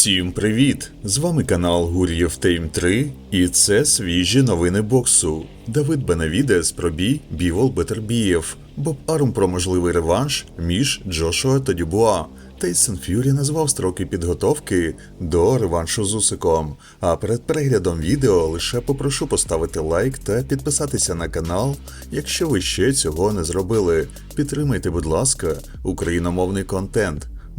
Всім привіт! З вами канал Гур'єв Тейм 3 і це свіжі новини боксу. Давид Бенавідес про бій Бівол Бетербієв, Боб Арум про можливий реванш між Джошуа та Дюбуа. Тейсон Ф'юрі назвав строки підготовки до реваншу з Усиком. А перед переглядом відео лише попрошу поставити лайк та підписатися на канал, якщо ви ще цього не зробили. Підтримайте, будь ласка, україномовний контент.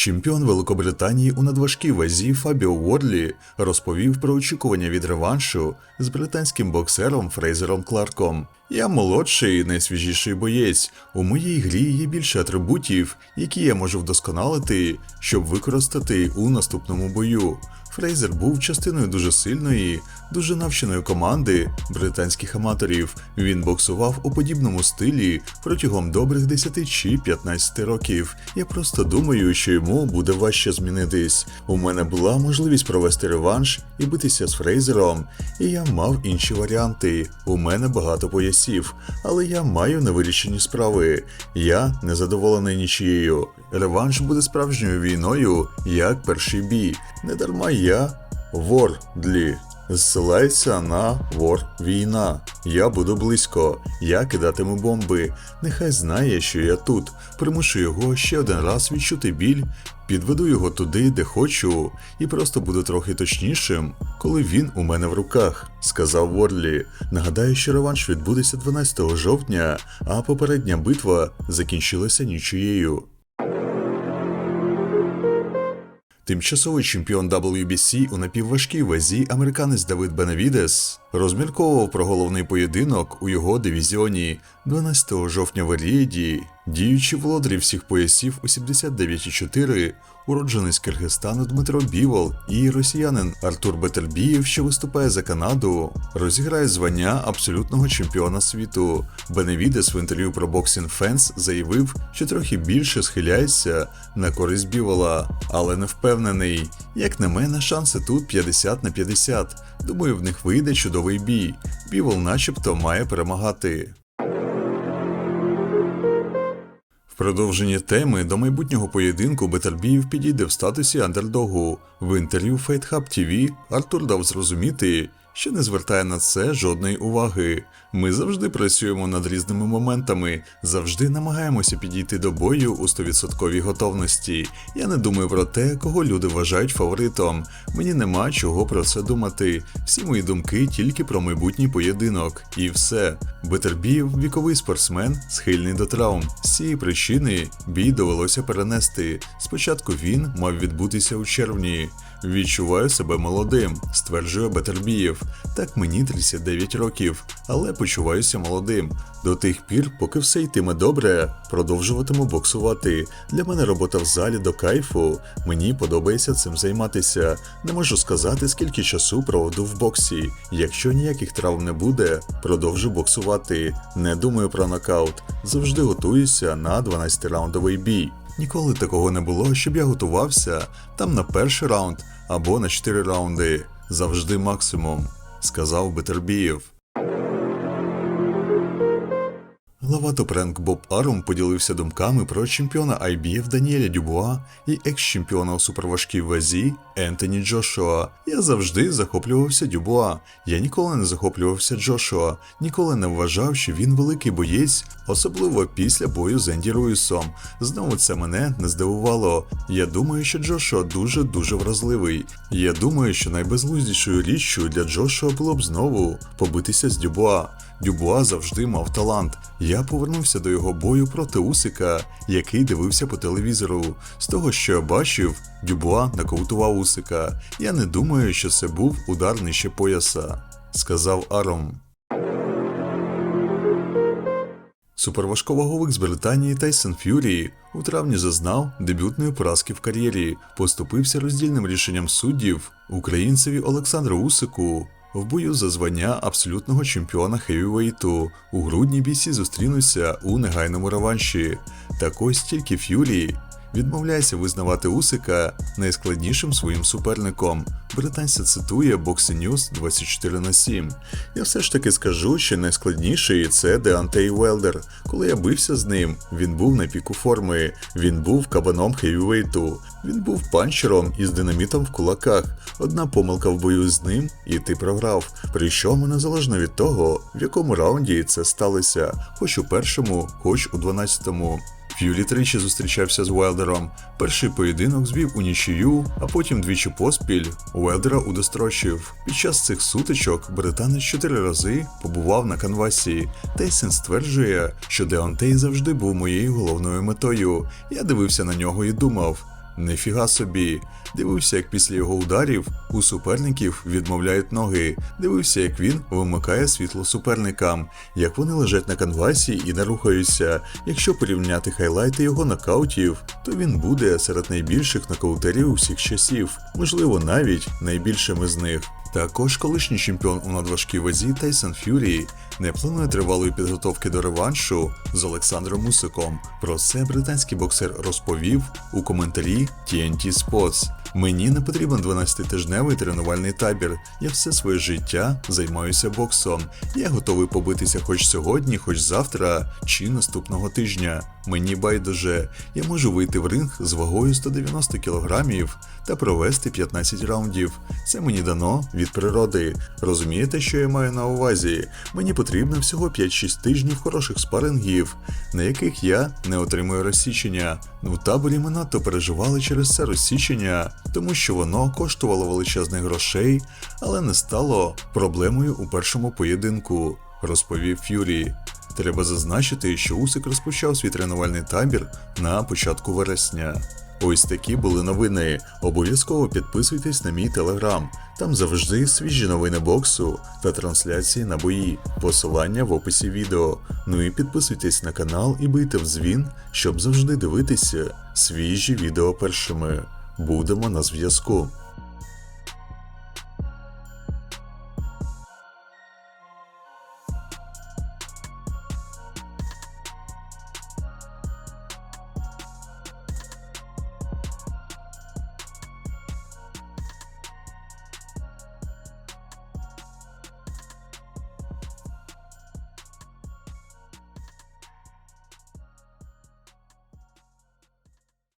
Чемпіон Великобританії у надважкій вазі Фабіо Уорлі розповів про очікування від реваншу з британським боксером Фрейзером Кларком. Я молодший і найсвіжіший боєць. У моїй грі є більше атрибутів, які я можу вдосконалити, щоб використати у наступному бою. Фрейзер був частиною дуже сильної, дуже навченої команди британських аматорів. Він боксував у подібному стилі протягом добрих 10 чи 15 років. Я просто думаю, що йому буде важче змінитись. У мене була можливість провести реванш і битися з Фрейзером, і я мав інші варіанти. У мене багато поясів, але я маю невирішені справи. Я незадоволений нічією. Реванш буде справжньою війною, як перший бій. Недарма я Вордлі. Зсилається на вор війна. Я буду близько. Я кидатиму бомби. Нехай знає, що я тут. Примушу його ще один раз відчути біль. Підведу його туди, де хочу, і просто буду трохи точнішим, коли він у мене в руках, сказав Ворлі. Нагадаю, що реванш відбудеться 12 жовтня, а попередня битва закінчилася нічиєю. Тимчасовий чемпіон WBC у напівважкій вазі американець Давид Бенавідес розмірковував про головний поєдинок у його дивізіоні 12 жовтня в Рієді, діючи володарі всіх поясів у 79,4, уродженець Киргизстану Дмитро Бівол і росіянин Артур Бетербієв, що виступає за Канаду, розіграє звання абсолютного чемпіона світу. Беневідес в інтерв'ю про Boxing Fans заявив, що трохи більше схиляється на користь Бівола, але не впевнений. Як на мене, шанси тут 50 на 50. Думаю, в них вийде чудовий бій. Бівол начебто має перемагати. В продовженні теми до майбутнього поєдинку Бетальбіїв підійде в статусі андердогу. В інтерв'ю Fight Hub TV Артур дав зрозуміти, що не звертає на це жодної уваги. Ми завжди працюємо над різними моментами, завжди намагаємося підійти до бою у 100% готовності. Я не думаю про те, кого люди вважають фаворитом. Мені нема чого про це думати. Всі мої думки тільки про майбутній поєдинок. І все. Бетербіїв віковий спортсмен, схильний до травм. З цієї причини бій довелося перенести. Спочатку він мав відбутися у червні. Відчуваю себе молодим, стверджує Бетербієв. Так мені 39 років, але почуваюся молодим. До тих пір, поки все йтиме добре, продовжуватиму боксувати. Для мене робота в залі до кайфу. Мені подобається цим займатися. Не можу сказати, скільки часу проведу в боксі. Якщо ніяких травм не буде, продовжу боксувати. Не думаю про нокаут. Завжди готуюся на 12-раундовий бій. Ніколи такого не було, щоб я готувався там на перший раунд або на чотири раунди. Завжди максимум, сказав Бетербієв. Глава Топренк Боб Арум поділився думками про чемпіона IBF Даніеля Дюбуа і екс-чемпіона у суперважкій вазі Ентоні Джошуа. Я завжди захоплювався Дюбуа. Я ніколи не захоплювався Джошуа, ніколи не вважав, що він великий боєць, особливо після бою з Енді Руїсом. Знову це мене не здивувало. Я думаю, що Джошуа дуже дуже вразливий. Я думаю, що найбезглуздішою річчю для Джошуа було б знову побитися з Дюбуа. Дюбуа завжди мав талант. Я повернувся до його бою проти Усика, який дивився по телевізору. З того, що я бачив, Дюбуа нокаутував Усика. Я не думаю, що це був удар нижче пояса, сказав Аром. Суперважковаговик з Британії Тайсон Ф'юрі у травні зазнав дебютної поразки в кар'єрі, поступився роздільним рішенням суддів українцеві Олександру Усику. В бою за звання абсолютного чемпіона хевівейту у грудні бійці зустрінуться у негайному реванші. Так ось тільки Ф'юрі відмовляється визнавати Усика найскладнішим своїм суперником. Британця цитує Boxing News 24 на 7. Я все ж таки скажу, що найскладніший це Деантей Велдер. Коли я бився з ним, він був на піку форми, він був кабаном хевівейту, він був панчером із динамітом в кулаках. Одна помилка в бою з ним, і ти програв. Причому незалежно від того, в якому раунді це сталося, хоч у першому, хоч у дванадцятому. Ф'юрі тричі зустрічався з Уелдером. Перший поєдинок звів у нічию, а потім двічі поспіль Уелдера удострочив. Під час цих сутичок британець чотири рази побував на канвасі. Тейсен стверджує, що Деонтей завжди був моєю головною метою. Я дивився на нього і думав. Нефіга собі. Дивився, як після його ударів у суперників відмовляють ноги. Дивився, як він вимикає світло суперникам, як вони лежать на канвасі і не рухаються. Якщо порівняти хайлайти його нокаутів, то він буде серед найбільших нокаутерів усіх часів, можливо, навіть найбільшим із них. Також колишній чемпіон у надважкій вазі Тайсон Ф'юрі не планує тривалої підготовки до реваншу з Олександром Мусиком. Про це британський боксер розповів у коментарі TNT Sports. Мені не потрібен 12-тижневий тренувальний табір. Я все своє життя займаюся боксом. Я готовий побитися хоч сьогодні, хоч завтра чи наступного тижня. Мені байдуже, я можу вийти в ринг з вагою 190 кілограмів та провести 15 раундів. Це мені дано від природи. Розумієте, що я маю на увазі? Мені потрібно всього 5-6 тижнів хороших спарингів, на яких я не отримую розсічення. Ну В таборі ми надто переживали через це розсічення, тому що воно коштувало величезних грошей, але не стало проблемою у першому поєдинку, розповів Ф'юрі. Треба зазначити, що Усик розпочав свій тренувальний табір на початку вересня. Ось такі були новини. Обов'язково підписуйтесь на мій телеграм. Там завжди свіжі новини боксу та трансляції на бої. Посилання в описі відео. Ну і підписуйтесь на канал і бийте в дзвін, щоб завжди дивитися свіжі відео першими. Будемо на зв'язку.